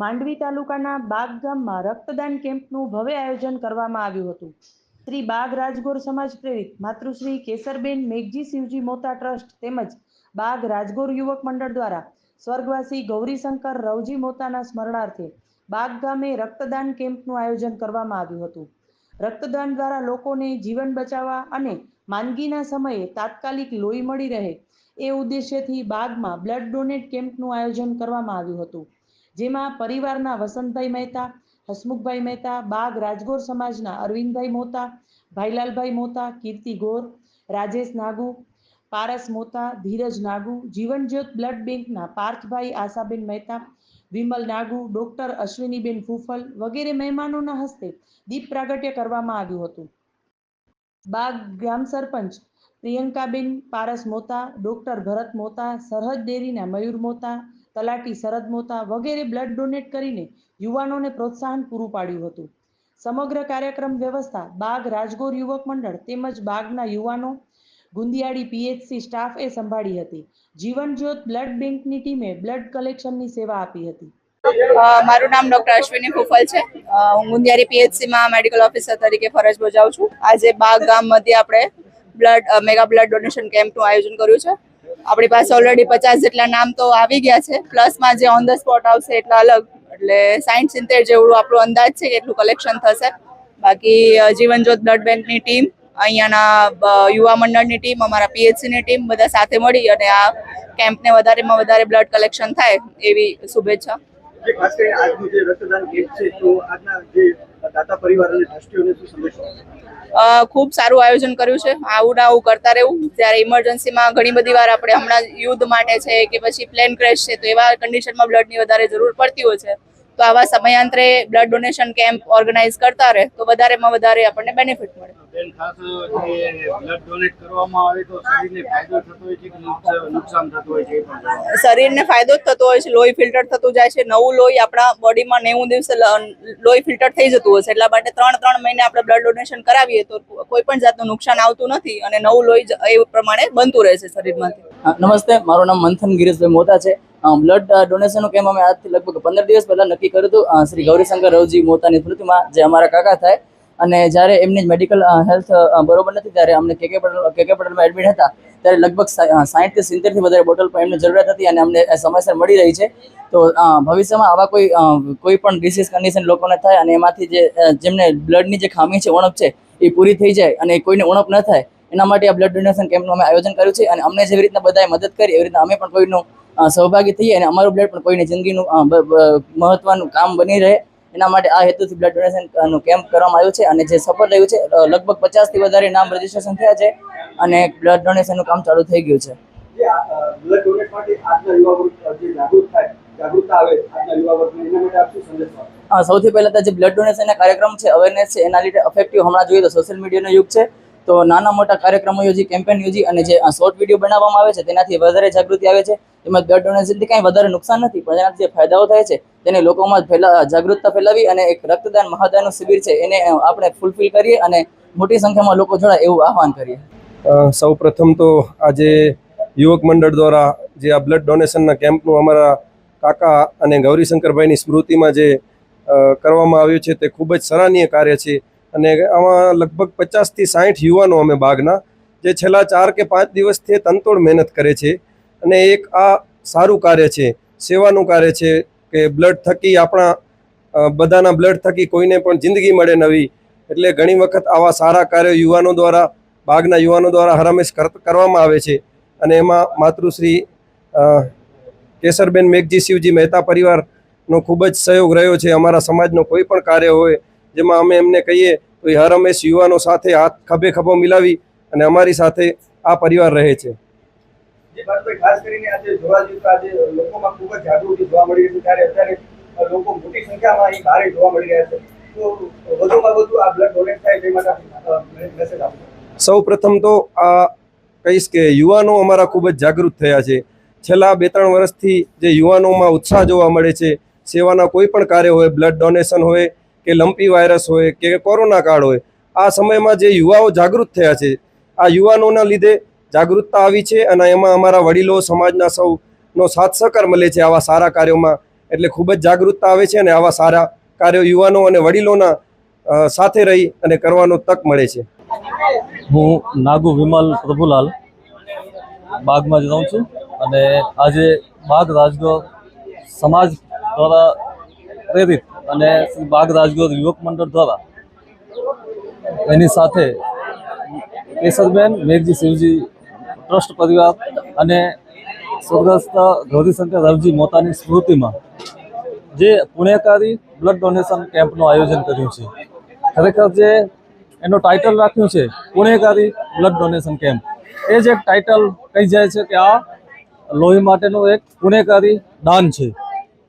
માંડવી તાલુકાના બાગ ગામમાં રક્તદાન કેમ્પનું ભવ્ય આયોજન કરવામાં આવ્યું હતું. શ્રી બાગ રાજગોર સમાજ પ્રેરિત માતૃશ્રી કેસરબેન મેઘજી શિવજી મોતા ટ્રસ્ટ તેમજ બાગ રાજગોર યુવક મંડળ દ્વારા સ્વર્ગવાસી ગૌરીશંકર રવજી મોતાના સ્મરણાર્થે બાગ ગામે રક્તદાન કેમ્પનું આયોજન કરવામાં આવ્યું હતું. રક્તદાન દ્વારા લોકોને જીવન બચાવવા અને માંદગીના સમયે તાત્કાલિક લોહી મળી રહે એ ઉદ્દેશ્યથી બાગમાં બ્લડ ડોનેટ કેમ્પનું આયોજન કરવામાં આવ્યું હતું. જેમાં પરિવારના વસંતભાઈ મહેતા, હસમુખભાઈ મહેતા, બાગ રાજગોર સમાજના અરવિંદભાઈ મોતા, ભાઈલાલભાઈ મોતા, કીર્તિ ગોર, રાજેશ નાગુ, પારસ મોતા, ધીરજ નાગુ, જીવનજ્યોત બ્લડ બેંકના પાર્થભાઈ આશાબેન મહેતા, વિમલ નાગુ, ડોક્ટર અશ્વિનીબેન ફૂફલ વગેરે મહેમાનોના હસ્તે દીપ પ્રાગટ્ય કરવામાં આવ્યું હતું. બાગ ગ્રામ સરપંચ પ્રિયંકાબેન પારસ મોતા, ડોક્ટર ભરત મોતા, સરહદ ડેરીના મયુર મોતા તલાટી શરદ મોતા વગેરે બ્લડ ડોનેટ કરીને યુવાનોને પ્રોત્સાહન પૂરું પાડ્યું હતું. સમગ્ર કાર્યક્રમ વ્યવસ્થા બાગ રાજગોર યુવક મંડળ તેમજ બાગના યુવાનો, ગુંદિયાળી પીએચસી સ્ટાફે સંભાળી હતી. જીવન જ્યોત બ્લડ બેંકની ટીમે બ્લડ કલેક્શનની સેવા આપી હતી. મારું નામ ડોક્ટર અશ્વિની ફુફલ છે. હું ગુંદિયારી પીએચસીમાં મેડિકલ ઓફિસર તરીકે ફરજ બજાવું છું. આજે બાગ ગામ મધ્યે આપણે બ્લડ મેગા બ્લડ ડોનેશન કેમ્પનું આયોજન કર્યું છે. આપણી પાસે ઓલરેડી પચાસ જેટલા નામ તો આવી ગયા છે. પ્લસમાં જે ઓન ધ સ્પોટ આવશે એટલા અલગ. એટલે સાઠ સિત્તેર જેવડું આપણો અંદાજ છે કેટલું કલેક્શન થશે. બાકી જીવનજ્યોત બ્લડ બેંકની ટીમ અહીંયાના યુવા મંડળની ટીમ અમારા પીએચસીની ટીમ બધા સાથે મળી અને આ કેમ્પને વધારેમાં વધારે બ્લડ કલેક્શન થાય એવી શુભેચ્છા. આજનું જે શું સંદેશો ખૂબ સારું આયોજન કર્યું છે. આવું ના આવું કરતા રહેવું. જ્યારે ઇમરજન્સીમાં ઘણી બધી વાર આપણે હમણાં યુદ્ધ માટે છે કે પછી પ્લેન ક્રેશ છે, તો એવા કન્ડિશનમાં બ્લડની વધારે જરૂર પડતી હોય છે. તો આવા સમયાંતરે બ્લડ ડોનેશન કેમ્પ ઓર્ગેનાઇઝ કરતા રહે, તો વધારેમાં વધારે આપણને બેનિફિટ મળે. બેન ખાસ જે બ્લડ ડોનેટ કરવામાં આવે તો શરીરને ફાયદો થતો હોય છે કે નુકસાન- થતું હોય છે. શરીરને ફાયદો જ થતો હોય છે લોહી ફિલ્ટર થતું જાય છે નવું લોહી આપણા બોડીમાં નેવું દિવસે લોહી ફિલ્ટર થઈ જતું હોય છે એટલા માટે ત્રણ ત્રણ મહિને આપણે બ્લડ ડોનેશન કરાવીએ તો કોઈ પણ જાતનું નુકસાન આવતું નથી અને નવું લોહી એ પ્રમાણે બનતું રહે છે શરીરમાંથી. નમસ્તે મારું નામ મંથન ગિરીશભાઈ મોતા છે. બ્લડ ડોનેશનનું કેમ્પ અમે આજથી લગભગ પંદર દિવસ પહેલા નક્કી કર્યું હતું. શ્રી ગૌરીશંકર રવજી મોતાની સ્મૃતિમાં જે અમારા કાકા થાય અને જ્યારે એમની મેડિકલ હેલ્થ બરોબર નથી, ત્યારે અમને કેકે પટેલ કેકે પટેલમાં એડમિટ હતા, ત્યારે લગભગ સાઠથી સિત્તેરથી વધારે બોટલ પણ એમને જરૂરિયાત હતી અને અમને સમયસર મળી રહી છે. તો ભવિષ્યમાં આવા કોઈ કોઈ પણ ડિસીઝ કન્ડિશન લોકોને થાય અને એમાંથી જે જેમને બ્લડની જે ખામી છે, ઉણપ છે, એ પૂરી થઈ જાય અને કોઈને ઉણપ ન થાય, એના માટે આ બ્લડ ડોનેશન કેમ્પનું અમે આયોજન કર્યું છે અને અમને જેવી રીતના બધાએ મદદ કરી, એવી રીતના અમે પણ કોઈનું સહભાગી થઈએ અને અમારું બ્લડ પણ કોઈની જિંદગીનું મહત્વનું કામ બની રહે. એના માટે આ હેતુથી બ્લડ ડોનેશનનું કેમ્પ કરવામાં આવ્યું છે અને જે સફળ રહ્યું છે લગભગ પચાસથી વધારે નામ રજીસ્ટ્રેશન થયા છે અને બ્લડ ડોનેશનનું કામ ચાલુ થઈ ગયું છે. સૌથી પહેલા તો જે બ્લડ ડોનેશનના કાર્યક્રમ છે અવેરનેસ છે એના લીધે અફેક્ટિવ હમણાં જોઈએ તો સોશિયલ મીડિયાનો યુગ છે. તો નાના મોટા કાર્યક્રમો યોજી કેમ્પેન યોજી અને જે શોર્ટ વીડિયો બનાવવામાં આવે છે, તેનાથી વધારે જાગૃતિ આવે છે. તેમજ બ્લડ ડોનેશનથી કાંઈ વધારે નુકસાન નથી, પણ એનાથી જે ફાયદાઓ થાય છે, તેને લોકોમાં ફેલા, જાગૃતતા ફેલાવી અને એક રક્તદાન મહાદાનનું શિબિર છે, એને આપણે ફૂલફિલ કરીએ અને મોટી સંખ્યામાં લોકો જોડાય એવું આહવાન કરીએ. સૌ તો આજે યુવક મંડળ દ્વારા જે આ બ્લડ ડોનેશનના કેમ્પનું અમારા કાકા અને ગૌરીશંકરભાઈની સ્મૃતિમાં જે કરવામાં આવ્યું છે, તે ખૂબ જ સરાહનીય કાર્ય છે. અને આમાં લગભગ પચાસથી સાઠ યુવાનો અમે બાગના, જે છેલ્લા ચાર કે પાંચ દિવસથી તનતોડ મહેનત કરે છે. અને એક આ સારું કાર્ય છે, સેવાનું કાર્ય છે કે બ્લડ થકી આપણા બધાના બ્લડ થકી કોઈને પણ જિંદગી મળે નવી. એટલે ઘણી વખત આવા સારા કાર્યો યુવાનો દ્વારા, બાગના યુવાનો દ્વારા હરામેશ કર- કરવામાં આવે છે. અને એમાં માતૃશ્રી કેસરબેન મેઘજી શિવજી મહેતા પરિવારનો ખૂબ જ સહયોગ રહ્યો છે. અમારા સમાજનો કોઈ પણ કાર્ય હોય, જેમાં અમે એમને કહીએ તો એ હંમેશ યુવાનો સાથે હાથ ખભે ખભો મિલાવી અને અમારી સાથે આ પરિવાર રહે છે. ખાસ કરીને આજે તો આજે લોકોમાં ખૂબ જ જાગૃતિ જોવા મળી રહી છે. ત્યારે અત્યારે લોકો મોટી સંખ્યામાં અહીં બહાર જોવા મળી રહ્યા છે. તો વધુમાં વધુ આ બ્લડ ડોનેટ થાય તે માટે મેસેજ આપો. સૌ પ્રથમ તો આ કહીશ કે યુવાનો અમારા ખૂબ જ જાગૃત થયા છે. છેલ્લા બે ત્રણ વર્ષથી જે યુવાનોમાં ઉત્સાહ જોવા મળે છે સેવાના કોઈ પણ કાર્ય હોય બ્લડ ડોનેશન હોય કે લંપી વાયરસ હોય કે કોરોના કાળ હોય, આ સમયમાં જે યુવાઓ જાગૃત થયા છે, આ યુવાનોના લીધે જાગૃતતા આવી છે અને એમાં અમારા વડીલો સમાજના સૌનો સાથ સહકાર મળે છે આવા સારા કાર્યોમાં. એટલે ખૂબ જ જાગૃતતા આવે છે અને આવા સારા કાર્યો યુવાનો અને વડીલોના સાથે રહી અને કરવાનો તક મળે છે. હું નાગુ વિમલ પ્રભુલાલ બાગમાં જ રહું છું અને આજે બાગ રાજગોર સમાજ દ્વારા પ્રેરિત અને શ્રી બાગ રાજગોર યુવક મંડળ દ્વારા એની સાથે કેશરબેન મેઘજી શિવજી, ટ્રસ્ટ પરિવાર અને સ્વર્ગસ્થ ગૌરીશંકર રવજી મોતાની સ્મૃતિમાં જે પુણ્યકારી બ્લડ ડોનેશન કેમ્પનું આયોજન કર્યું છે. ખરેખર જે એનું ટાઇટલ રાખ્યું છે પુણેકારી બ્લડ ડોનેશન કેમ્પ એ જ એક ટાઇટલ કહી જાય છે કે આ લોહી માટેનું એક પુણેકારી દાન છે.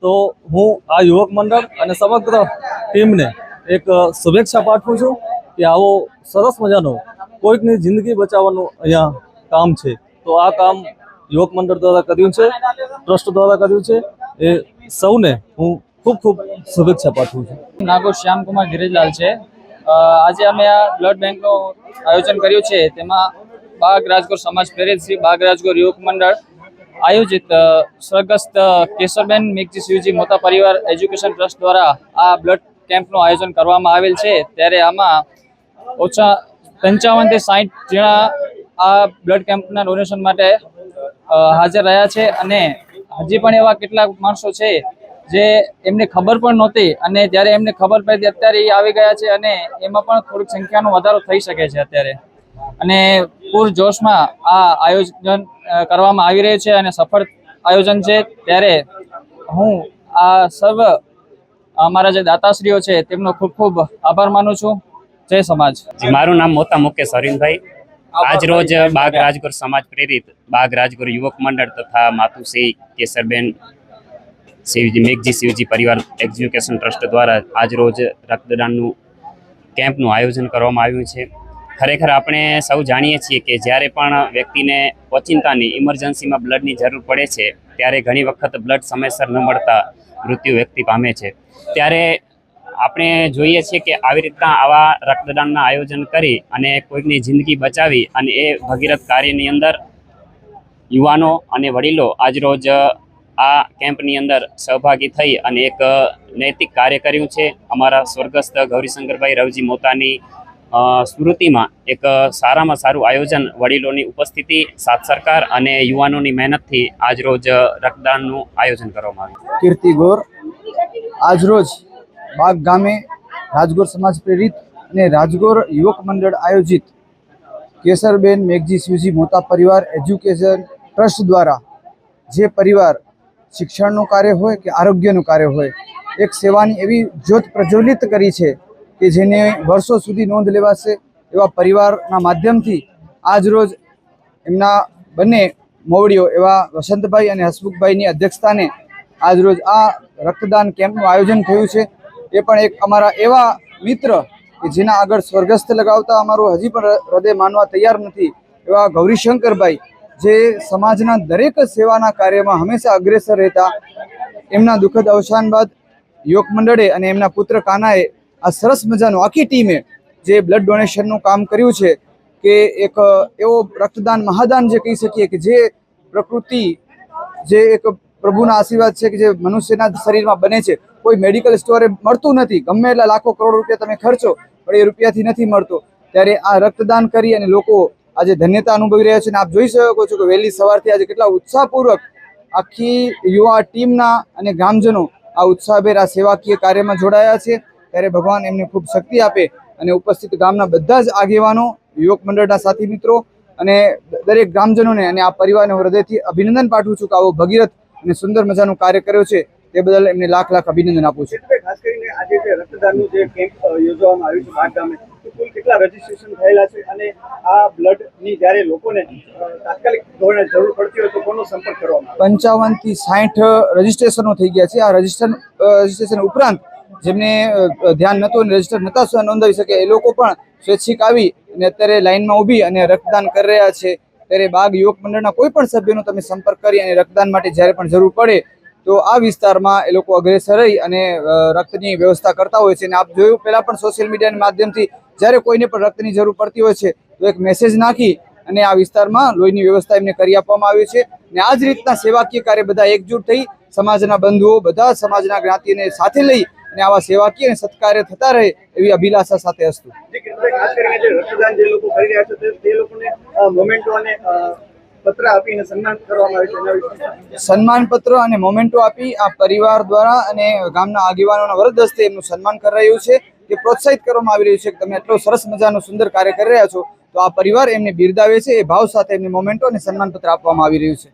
તો હું આ યુવક મંડળ અને સમગ્ર ટીમને એક શુભેચ્છા પાઠવું છું કે આવો સરસ મજાનો કોઈકની જિંદગી બચાવવાનું અહીંયા કામ છે. તો આ કામ યુવક મંડળ દ્વારા કર્યું છે, ટ્રસ્ટ દ્વારા કર્યું છે. એ સૌને હું ખૂબ ખૂબ શુભેચ્છા પાઠવું છું. નાગો શ્યામકુમાર ગિરિજલાલ છે. આજે અમે આ બ્લડ બેંકનું આયોજન કર્યું છે. તેમાં બાગ રાજગોર સમાજ પ્રેરિત શ્રી બાગ રાજગોર યુવક મંડળ આયોજિત સ્વર્ગસ્થ કેશવબેન મેઘજી શિવજી મોતા પરિવાર એજ્યુકેશન ટ્રસ્ટ દ્વારા આ બ્લડ કેમ્પનું આયોજન કરવામાં આવેલ છે. ત્યારે આમાં ઓછા પંચાવનથી સાઠ જણા આ બ્લડ કેમ્પના ડોનેશન માટે હાજર રહ્યા છે અને હજી પણ એવા કેટલાક માણસો છે જે એમને ખબર પણ નહોતી અને જ્યારે એમને ખબર પડી અત્યારે એ આવી ગયા છે અને એમાં પણ થોડીક સંખ્યાનો વધારો થઈ શકે છે અત્યારે. અને પૂર જોશમાં આ આયોજન કરવામાં આવી રહ્યું છે અને સફળ આયોજન છે. ત્યારે હું આ સર્વ અમારા જે દાતાશ્રીઓ છે તેમનો ખૂબ ખૂબ આભાર માનું છું. જય સમાજ. મારું નામ મોતા મુકેશ હરીનભાઈ. આજ રોજ બાગ રાજગુર સમાજ પ્રેરિત બાગ રાજગુર યુવક મંડળ તથા માતુશ્રી કેસરબેન શિવજી મેઘજી શિવજી પરિવાર એજ્યુકેશન ટ્રસ્ટ દ્વારા આજ રોજ રક્તદાનનું કેમ્પનું આયોજન કરવામાં આવ્યું છે. ખરેખર આપણે સૌ જાણીએ છીએ કે જ્યારે પણ વ્યક્તિને ઓચિંતાની ઇમરજન્સીમાં બ્લડની જરૂર પડે છે, ત્યારે ઘણી વખત બ્લડ સમયસર ન મળતા મૃત્યુ વ્યક્તિ પામે છે. ત્યારે આપણે જોઈએ છીએ કે આવી રીતના આવા રક્તદાનના આયોજન કરી અને કોઈકની જિંદગી બચાવી અને એ ભગીરથ કાર્યની અંદર યુવાનો અને વડીલો આજરોજ આ કેમ્પની અંદર સહભાગી થઈ અને એક નૈતિક કાર્ય કર્યું છે. અમારા સ્વર્ગસ્થ ગૌરીશંકરભાઈ રવજી મોતાની સ્મૃતિમાં એક સારામાં સારું આયોજન વડીલોની ઉપસ્થિતિ સાથ સરકાર અને યુવાનોની મહેનતથી આજરોજ રક્તદાનનું આયોજન કરવામાં આવ્યું. કીર્તિ ગોર આજરોજ બાગ ગામે રાજગોર સમાજ પ્રેરિત અને રાજગોર યુવક મંડળ આયોજિત કેસરબેન મેઘજી શિવજી મોતા પરિવાર એજ્યુકેશન ટ્રસ્ટ દ્વારા જે પરિવાર શિક્ષણનું કાર્ય હોય કે આરોગ્યનું કાર્ય હોય, એક સેવાની એવી જ્યોત પ્રજ્વલિત કરી છે કે જેને વર્ષો સુધી નોંધ લેવાશે એવા પરિવારના માધ્યમથી આજરોજ એમના બંને મોવડીઓ એવા વસંતભાઈ અને હસમુખભાઈની અધ્યક્ષતાને આજરોજ આ રક્તદાન કેમ્પનું આયોજન થયું છે. એ પણ એક અમારા એવા મિત્ર કે જેના આગળ સ્વર્ગસ્થ લગાવતા અમારું હજી પણ હૃદય માનવા તૈયાર નથી એવા ગૌરીશંકરભાઈ, જે સમાજના દરેક સેવાના કાર્યમાં હંમેશા અગ્રેસર રહેતા. એમના દુઃખદ અવસાન બાદ યોગ મંડળે અને એમના પુત્ર કાનાએ આ સરસ મજાનું આખી ટીમે જે બ્લડ ડોનેશનનું કામ કર્યું છે કે એક, એવો રક્તદાન, મહાદાન જે કહી શકીએ કે જે પ્રકૃતિ, જે એક પ્રભુના આશીર્વાદ છે કે જે મનુષ્યના શરીરમાં બને છે. કોઈ મેડિકલ સ્ટોરે મળતું નથી. ગમે એટલા લાખો કરોડ રૂપિયા તમે ખર્ચો, પણ એ રૂપિયાથી નથી મળતો. ત્યારે આ રક્તદાન કરી અને લોકો આજે ધન્યતા અનુભવી રહ્યા છે. અને આપ જોઈ શકો છો કે વહેલી સવારથી આજે કેટલા ઉત્સાહપૂર્વક આખી યુવા ટીમના અને ગ્રામજનો આ ઉત્સાહભેર આ સેવાકીય કાર્યમાં જોડાયા છે. ત્યારે ભગવાન એમને ખૂબ શક્તિ આપે અને ઉપસ્થિત ગામના બધા જ આગેવાનો યુવક મંડળના સાથી મિત્રો અને દરેક ગ્રામજનોને અને આ પરિવારને હું હૃદયથી અભિનંદન પાઠવું છું કે આવો ભગીરથ અને સુંદર મજાનું કાર્ય કર્યો છે તે બદલ એમને લાખ લાખ અભિનંદન આપું છું. ખાસ કરીને આજે જે રક્તદાનનું જે કેમ્પ યોજવામાં આવ્યું છે બાગ ગામે કુલ કેટલા રજીસ્ટ્રેશન થયેલા છે અને આ બ્લડની જ્યારે લોકોને તાત્કાલિક ધોરણે જરૂર પડતી હોય તો કોનો સંપર્ક કરવામાં પંચાવનથી સાઠ રજીસ્ટ્રેશનો થઈ ગયા છે. આ રજિસ્ટર રજીસ્ટ્રેશન ઉપરાંત જેમને ધ્યાન નહોતું અને રજિસ્ટર નહોતા નોંધાવી શકે, એ લોકો પણ સ્વૈચ્છિક આવી અને અત્યારે લાઇનમાં ઊભી અને રક્તદાન કરી રહ્યા છે. ત્યારે બાગ યુવક મંડળના કોઈ પણ સભ્યનો તમે સંપર્ક કરી અને રક્તદાન માટે જ્યારે પણ જરૂર પડે, તો આ વિસ્તારમાં એ લોકો અગ્રેસર રહી અને રક્તની વ્યવસ્થા કરતા હોય છે. અને આપ જોયું પહેલાં પણ સોશિયલ મીડિયાના માધ્યમથી જ્યારે કોઈને પણ રક્તની જરૂર પડતી હોય છે, તો એક મેસેજ નાખી અને આ વિસ્તારમાં લોહીની વ્યવસ્થા એમને કરી આપવામાં આવી છે. અને આ જ રીતના સેવાકીય કાર્ય બધા એકજૂટ થઈ, સમાજના બંધુઓ બધા સમાજના જ્ઞાતિને સાથે લઈ અને આવા સેવાકીય અને સત્કાર્ય થતા રહે એવી અભિલાષા સાથે હસ્તું. જે કિશોરભાઈ ખાસ કરીને જે રક્તદાન જે લોકો કરી રહ્યા છે તે- તે લોકોને મોમેન્ટો અને અ, પત્ર આપીને સન્માન પત્ર અને મોમેન્ટો આપી આ પરિવાર દ્વારા અને ગામના આગેવાનોના વરદ હસ્તે એમનું સન્માન કરી રહ્યું છે કે પ્રોત્સાહિત કરવામાં આવી રહ્યું છે કે તમે આટલો સરસ મજાનું સુંદર કાર્ય કરી રહ્યા છો તો આ પરિવાર એમને બિરદાવે છે એ ભાવ સાથે એમને મોમેન્ટો અને સન્માન પત્ર આપવામાં આવી રહ્યું છે.